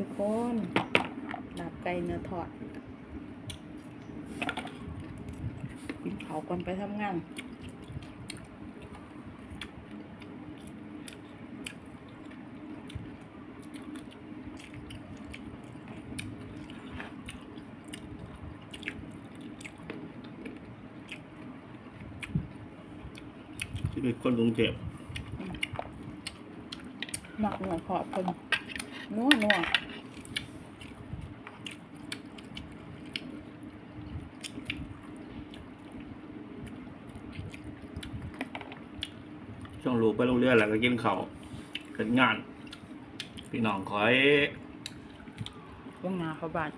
ทุกคนลาบไก่เนื้อทอด กินเขาวก่อนไปทำงานที่เป็นคนกรุงเทพหมักเนื้อทอดคน นัวนัวช่วงลูกไปโรงเรียนแล้วก็กินข้าวเกิดงาน พี่น้องคอยพวกงาเขาบาน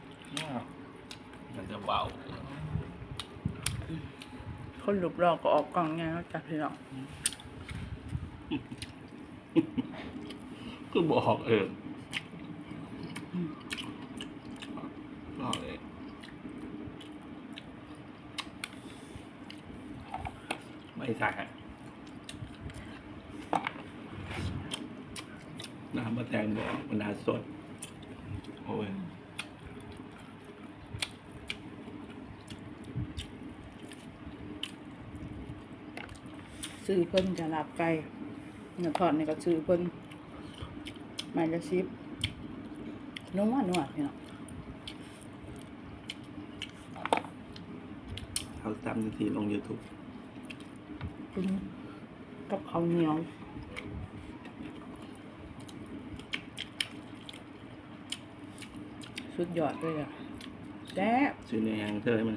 มันจะเบาคนหลุบรอกก็ออกกล่องไงเขาจับพี่น้องก็บอกเออบ อเองไม่ใส่น้ำมะแตงบอกมันนาสด โอ้ยซื้อเพิ่นจะหลาบไก่เนื้อทอดนี่ก็ซื้อเพิ่นไม้ละสิบ นัวนัวพี่น้องเขาทำนาทีลง YouTube กินกับข้าวเหนียวสุดยอดเลยอะแซ่บซื้อในแหงเธอให้มัน